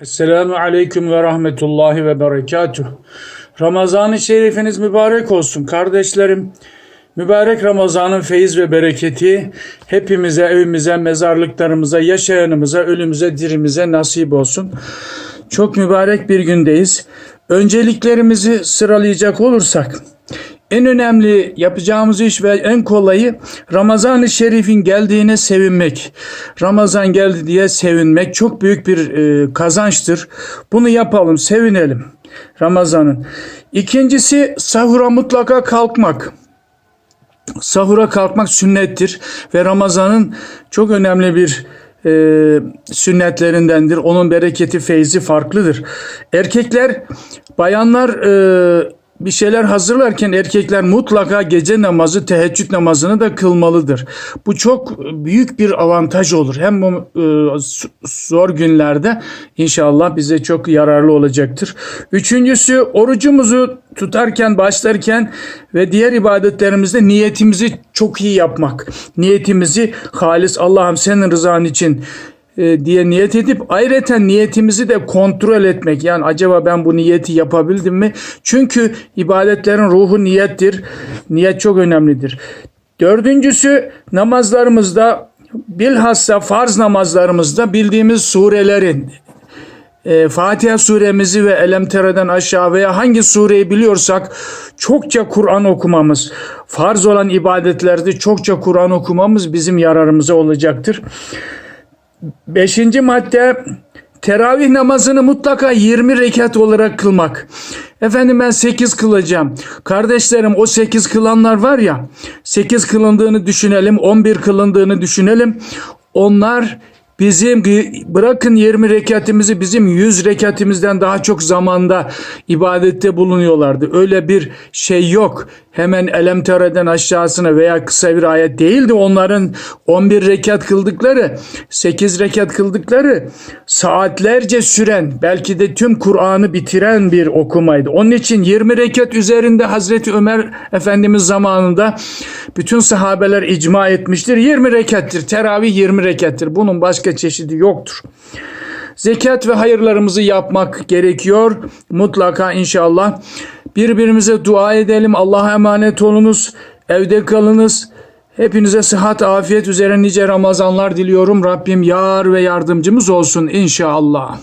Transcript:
Esselamu Aleyküm ve Rahmetullahi ve Berekatuh. Ramazan-ı Şerifiniz mübarek olsun kardeşlerim. Mübarek Ramazan'ın feyiz ve bereketi hepimize, evimize, mezarlıklarımıza, yaşayanımıza, ölümüze, dirimize nasip olsun. Çok mübarek bir gündeyiz. Önceliklerimizi sıralayacak olursak, en önemli yapacağımız iş ve en kolayı Ramazan-ı Şerif'in geldiğine sevinmek. Ramazan geldi diye sevinmek çok büyük bir e, kazançtır. Bunu yapalım, sevinelim Ramazan'ın. İkincisi sahura mutlaka kalkmak. Sahura kalkmak sünnettir ve Ramazan'ın çok önemli bir e, sünnetlerindendir. Onun bereketi, feyzi farklıdır. Erkekler, bayanlar e, bir şeyler hazırlarken erkekler mutlaka gece namazı, teheccüd namazını da kılmalıdır. Bu çok büyük bir avantaj olur. Hem bu e, zor günlerde inşallah bize çok yararlı olacaktır. Üçüncüsü orucumuzu tutarken, başlarken ve diğer ibadetlerimizde niyetimizi çok iyi yapmak. Niyetimizi halis Allah'ım senin rızan için e, diye niyet edip ayrıca niyetimizi de kontrol etmek. Yani acaba ben bu niyeti yapabildim mi? Çünkü ibadetlerin ruhu niyettir. Niyet çok önemlidir. Dördüncüsü namazlarımızda bilhassa farz namazlarımızda bildiğimiz surelerin e, Fatiha suremizi ve Elem Tere'den aşağı veya hangi sureyi biliyorsak çokça Kur'an okumamız, farz olan ibadetlerde çokça Kur'an okumamız bizim yararımıza olacaktır. Beşinci madde teravih namazını mutlaka 20 rekat olarak kılmak. Efendim ben 8 kılacağım. Kardeşlerim o 8 kılanlar var ya 8 kılındığını düşünelim 11 kılındığını düşünelim. Onlar bizim bırakın 20 rekatimizi bizim 100 rekatimizden daha çok zamanda ibadette bulunuyorlardı. Öyle bir şey yok. Hemen Elem Tere'den aşağısına veya kısa bir ayet değildi. Onların 11 rekat kıldıkları, 8 rekat kıldıkları saatlerce süren, belki de tüm Kur'an'ı bitiren bir okumaydı. Onun için 20 rekat üzerinde Hazreti Ömer Efendimiz zamanında bütün sahabeler icma etmiştir. 20 rekattir. Teravih 20 rekattir. Bunun başka çeşidi yoktur. Zekat ve hayırlarımızı yapmak gerekiyor. Mutlaka inşallah. Birbirimize dua edelim. Allah'a emanet olunuz. Evde kalınız. Hepinize sıhhat, afiyet üzere nice Ramazanlar diliyorum. Rabbim yar ve yardımcımız olsun inşallah.